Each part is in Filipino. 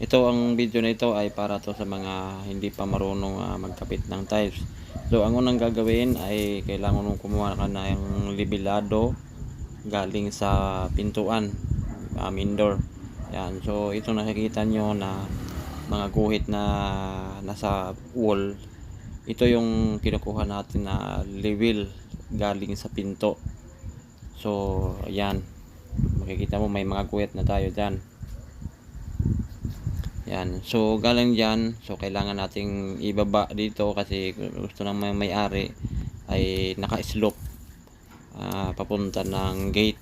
Ito ang video na ito ay para to sa mga hindi pa marunong ah, magkapit ng tiles. So ang unang gagawin ay kailangan mong kumuha ka ng libilado galing sa pintuan, um, indoor. Yan. So ito nakikita nyo na mga guhit na nasa wall. Ito yung kinukuha natin na level galing sa pinto. So yan. Makikita mo may mga guhit na tayo dyan. Yan. So, galing dyan. So, kailangan nating ibaba dito kasi gusto ng may may-ari ay naka-slope ah, papunta ng gate.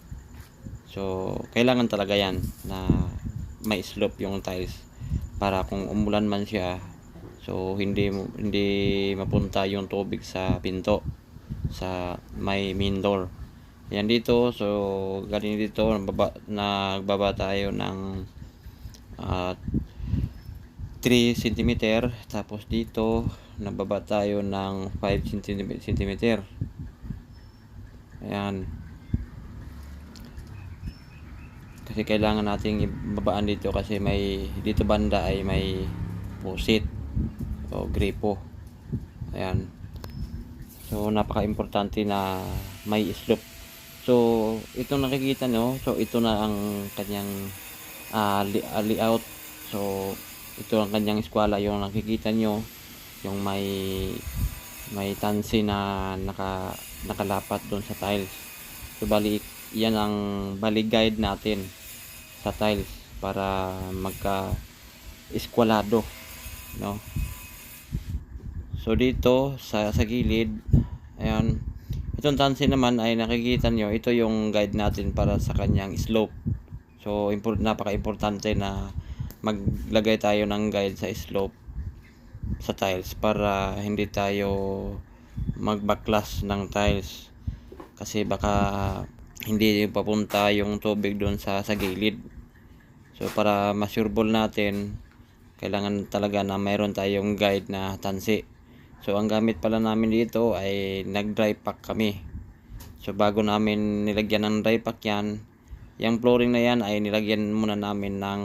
So, kailangan talaga yan na may slope yung tiles para kung umulan man siya so hindi hindi mapunta yung tubig sa pinto sa may main door. Yan dito. So, galing dito nagbaba, nagbaba tayo ng ah, 3 cm tapos dito nababa tayo ng 5 cm ayan. Kasi kailangan nating ibabaan dito kasi may dito banda ay may pusit o gripo. Ayan. So napaka importante na may slope. So itong nakikita nyo so ito na ang kanyang ah, layout. So ito ang kanyang eskwela yung nakikita nyo yung may may tansi na naka nakalapat doon sa tiles. So bali yan ang bali guide natin sa tiles para magka eskwalado no? So dito sa sa gilid ayan. Itong tansi naman ay nakikita nyo ito yung guide natin para sa kanyang slope. So import, napaka-importante na maglagay tayo ng guide sa slope sa tiles para hindi tayo magbaklas ng tiles. Kasi baka hindi papunta yung tubig doon sa sa gilid. So para masureball natin kailangan talaga na mayroon tayong guide na tansi. So ang gamit pala namin dito ay nag dry pack kami. So bago namin nilagyan ng dry pack yan yung flooring na yan ay nilagyan muna namin ng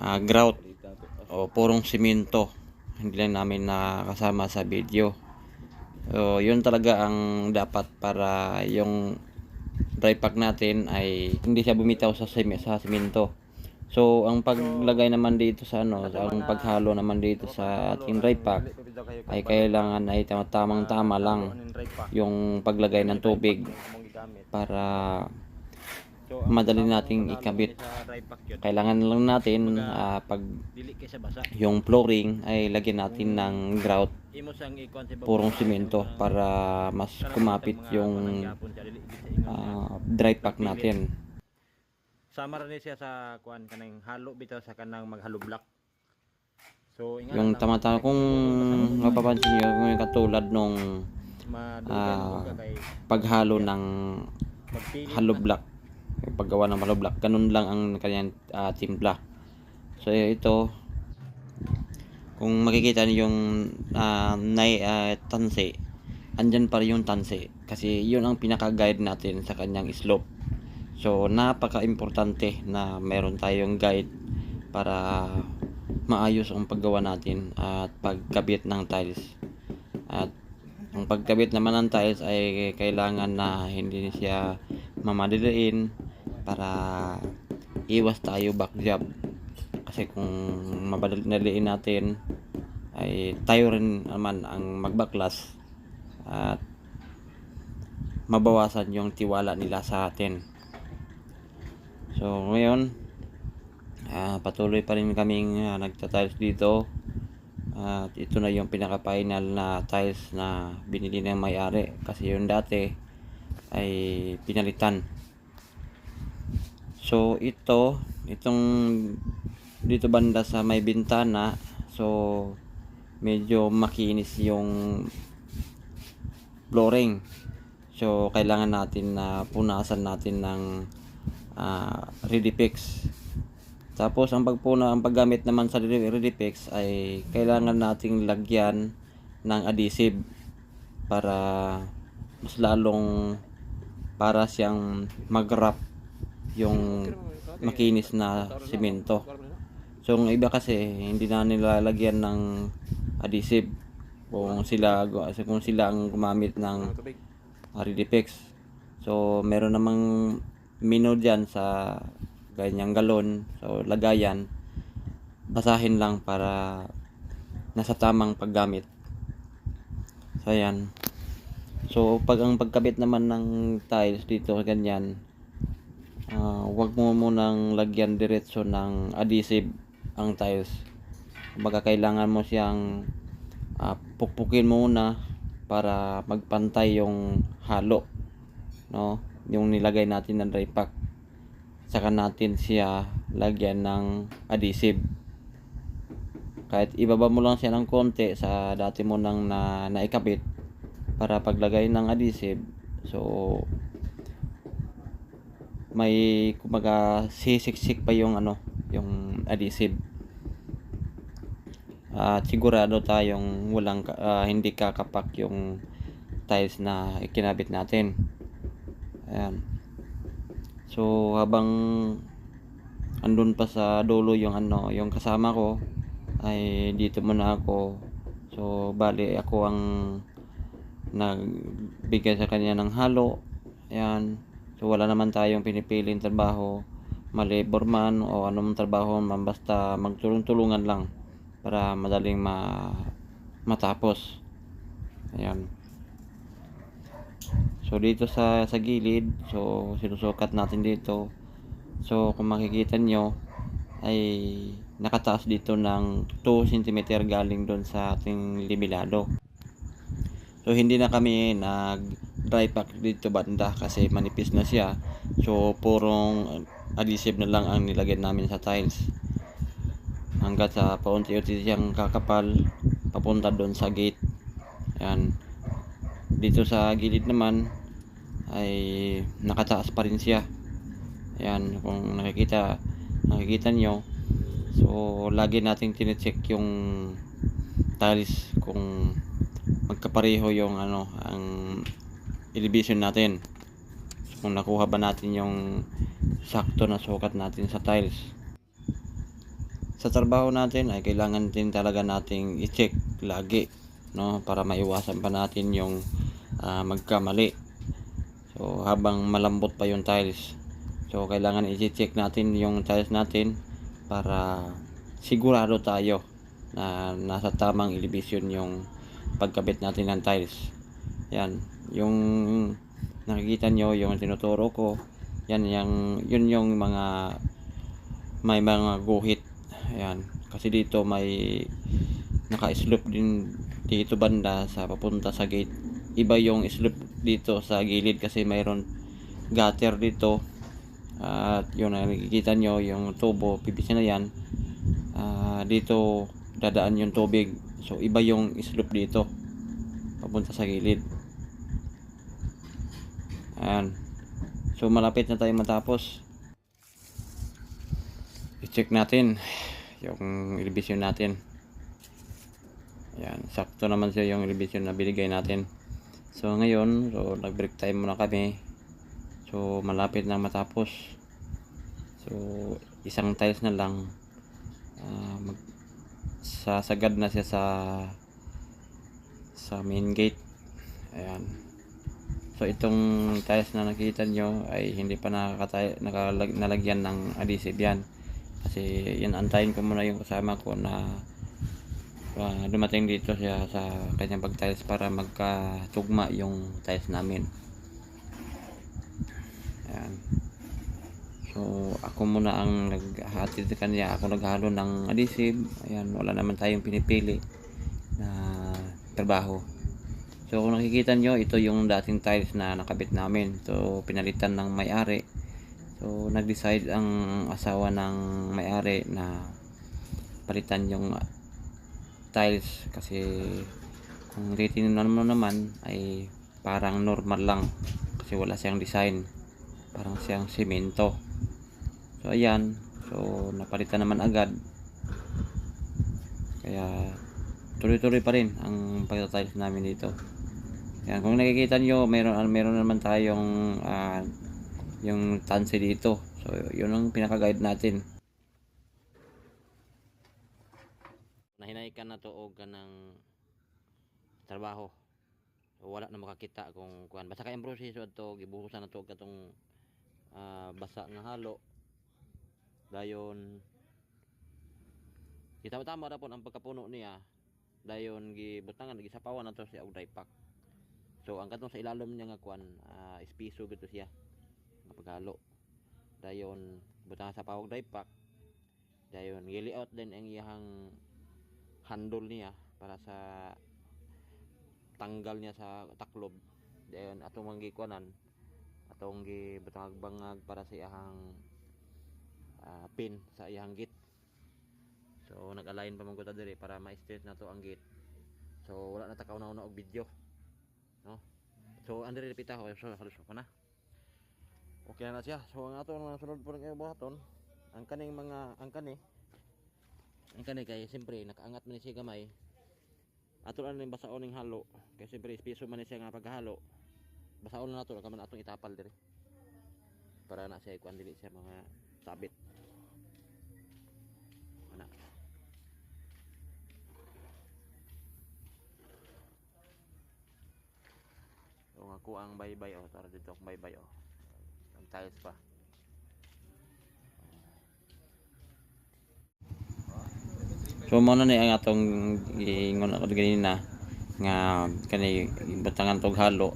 ah, grout. O purong simento. Hindi lang namin nakasama sa video. So yun talaga ang dapat para yung dry pack natin ay hindi siya bumitaw sa sim- sa simento. So ang paglagay naman dito sa ano ang paghalo naman dito sa ating dry pack ay kailangan ay tamang tama lang yung paglagay ng tubig para madali nating ikabit. Kailangan lang natin ah, pag yung flooring ay lagyan natin ng grout. Purong simento para mas kumapit yung ah, dry pack natin. Sama ra ni siya sa kuan kanang halo bitaw sa kanang maghalo block so yung tama-tama kung mapapansin nyo yung katulad nung ah, kay paghalo ng na. block paggawa ng hollow block ganun lang ang kanyang ah, timpla. So ito kung makikita niyo yung uh, nai ah, tansi andyan pa rin yung tansi kasi yun ang pinaka guide natin sa kanyang slope. So napaka importante na meron tayong guide para maayos ang paggawa natin at pagkabit ng tiles. At ang pagkabit naman ng tiles ay kailangan na hindi siya mamadaliin para iwas tayo back job. Kasi kung mabadaliin natin ay tayo rin naman ang magbaklas at mabawasan yung tiwala nila sa atin. So ngayon ah, patuloy pa rin kaming uh, nagtatiles dito. At ito na yung pinaka final na tiles na binili ng may-ari. Kasi yung dati ay pinalitan so ito itong dito banda sa may bintana. So medyo makinis yung flooring. So kailangan natin na punasan natin ng ah, Redipix tapos ang pagpuna, ang paggamit naman sa Redi- Redipix ay kailangan nating lagyan ng adhesive para mas lalong para siyang mag-wrap yung makinis na simento. So, yung iba kasi, hindi na nilalagyan ng adhesive kung sila kung sila ang gumamit ng Aridifex. So, meron namang mino dyan sa ganyang galon. So, lagayan. Basahin lang para nasa tamang paggamit. So, ayan. So, pag ang pagkabit naman ng tiles dito, ganyan, ah wag mo munang lagyan diretso ng adhesive ang tiles. Kumbaga, kailangan mo siyang ah, pukpukin muna para magpantay yung halo no? Yung nilagay natin na dry pack. Saka natin siya lagyan ng adhesive. Kahit ibaba mo lang siya ng konti sa dati mo nang na naikabit para paglagay ng adhesive. So may kumaga sisiksik pa yung ano yung adhesive. At sigurado tayong walang ah, hindi kakapak yung tiles na ikinabit natin. Ayan. So habang andun pa sa dulo yung ano yung kasama ko ay dito muna ako. So bali ako ang nagbigay sa kanya ng halo. Ayan so wala naman tayong pinipiling trabaho malibor man o anong trabaho man basta magtulong-tulungan lang para madaling ma matapos. Ayan. So dito sa sa gilid so sinusukat natin dito. So kung makikita nyo ay nakataas dito ng 2 cm galing doon sa ating libilado so hindi na kami nag dry pack dito banda kasi manipis na siya. So purong adhesive na lang ang nilagay namin sa tiles. Hanggat sa paunti-unti siyang kakapal papunta doon sa gate. Ayan. Dito sa gilid naman ay nakataas pa rin siya. Ayan kung nakikita nakikita nyo so lagi nating tinecheck yung tiles kung magkapareho yung ano ang elevation natin. Kung nakuha ba natin yung sakto na sukat natin sa tiles sa trabaho natin ay kailangan din talaga nating i-check lagi no para maiwasan pa natin yung ah, magkamali. So habang malambot pa yung tiles so kailangan i-check natin yung tiles natin para sigurado tayo na nasa tamang elevation yung pagkabit natin ng tiles. Yan. Yung nakikita nyo yung tinuturo ko yan yung yun yung mga may mga guhit. Ayan kasi dito may naka-slope din dito banda sa papunta sa gate. Iba yung slope dito sa gilid kasi mayroon gutter dito. At yun na nakikita nyo yung tubo PVC na yan. Ah, dito dadaan yung tubig so iba yung slope dito papunta sa gilid ayan so malapit na tayo matapos i-check natin yung elevation natin Ayan, sakto naman siya yung elevation na binigay natin. So ngayon, so nag-break time muna kami. So malapit na matapos. So isang tiles na lang. Ah, mag sasagad na siya sa sa main gate. Ayan. So itong tiles na nakita nyo ay hindi pa nakalag, nalagyan ng adhesive yan. Kasi yan antayin ko muna yung kasama ko na Ah, dumating dito siya sa kanyang pag-tiles para magkatugma yung tiles namin. Ayan. So, ako muna ang naghatid sa kanya. Ako naghalo ng adhesive. Ayan, wala naman tayong pinipili na trabaho. So, kung nakikita nyo, ito yung dating tiles na nakabit namin. So, pinalitan ng may-ari. So, nag-decide ang asawa ng may-ari na palitan yung tiles kasi kung titingnan mo naman ay parang normal lang kasi wala siyang design parang siyang semento so ayan so napalitan naman agad kaya tuloy-tuloy pa rin ang pagtatiles namin dito yan kung nakikita nyo meron meron naman tayong ah, yung tansi dito so yun ang pinaka-guide natin nahinaykan na to og kanang trabaho. So, wala na makakita kung kuan. Basta kayang proseso ato gibuhusan na to og katong ah, basa nga halo. Dayon kita tama ra po ang pagkapuno niya. Dayon gibutangan gisapawan na to siya og dry pack. So ang katong sa ilalom niya nga kuan, ah, espiso gito siya. Nga paghalo. Dayon butangan sa pawag dry pack. Dayon gili out din ang iyang handle niya para sa tanggal niya sa taklob. Dayon atong manggi kuanan atong gi butang bangag para sa iyang ah, pin sa iyang git. So nag-align pa man ko para ma-straight na to ang gate. So wala na takaw na og video. No? So andre repita ko so halos ko na. Okay na siya. So ang ato mga sunod po ng buhaton, ang kaning mga ang kani ang kani kay siyempre nakaangat man siya gamay. Ato lang ning basaon ning halo. Kay siyempre piso man siya nga paghalo. Basaon na nato kaman atong itapal diri. Para na siya kuan dili siya mga sabit. Ako ang baybay oh, tara dito ang baybay oh. Ang tiles pa. So mo ni ang atong ingon ako ganina nga kani batangan tog halo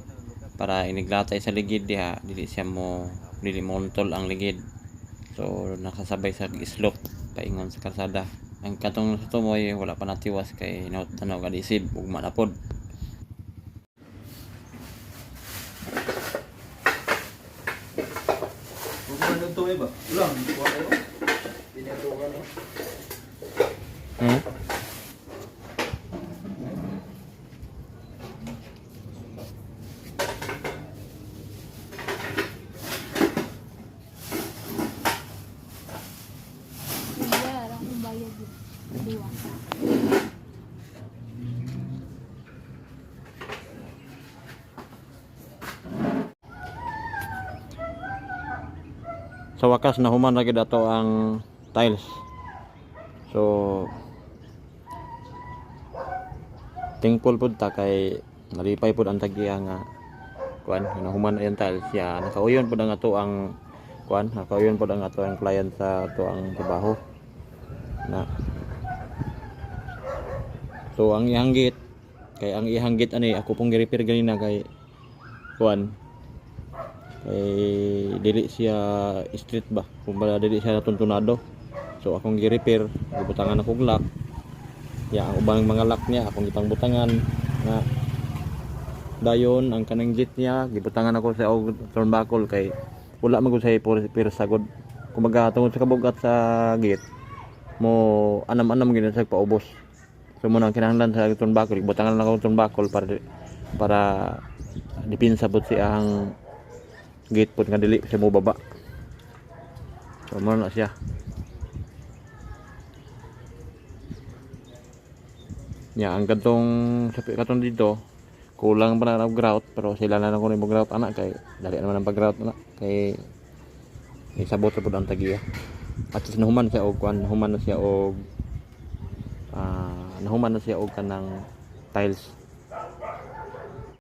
para iniglatay sa ligid diha dili siya mo dili montol ang ligid. So nakasabay sa slope paingon sa kalsada. Ang katong sa tumoy wala pa natiwas kay naut tanaw kadisib ug manapod. Huwag mo nang tuloy ba? Ulang, hindi ko ano. Pinatukan eh. Hmm? Iya, orang bayar gitu. Dua. Sa wakas na gid ato ang tiles. So thankful pud ta kay nalipay pud ang tagiya nga kuan nahuman na yung tiles. Ya nakauyon pud ang ato ang kuan nakauyon pud ang ato ang client sa ato ang trabaho. Na. So ang iyang gate kay ang iyang gate ani ako pong gi-repair ganina kay kuan kay dili siya street ba? Kumbaga dili siya natuntunado. So akong gi-repair gibutangan ako og lock. Ya ang ubang mga lock niya akong gitang butangan na dayon ang kanang jet niya gibutangan ako sa og turnbuckle kay wala man gud sa pir sagod kumbaga tungod sa kabugat sa gate mo anam-anam gid sa paubos. So mo nang kinahanglan sa turnbuckle gibutangan lang ako turnbuckle para para dipinsa pud siya ang gate pod nga dili siya mo baba so mo na siya ya ang katong sa katong dito kulang pa na ng grout pero sila na lang ko ng grout anak kay dali naman ang pag-grout anak kay isabot sa pud ang tagiya at least nahuman siya og kuan nahuman na siya og ah nahuman na siya og kanang tiles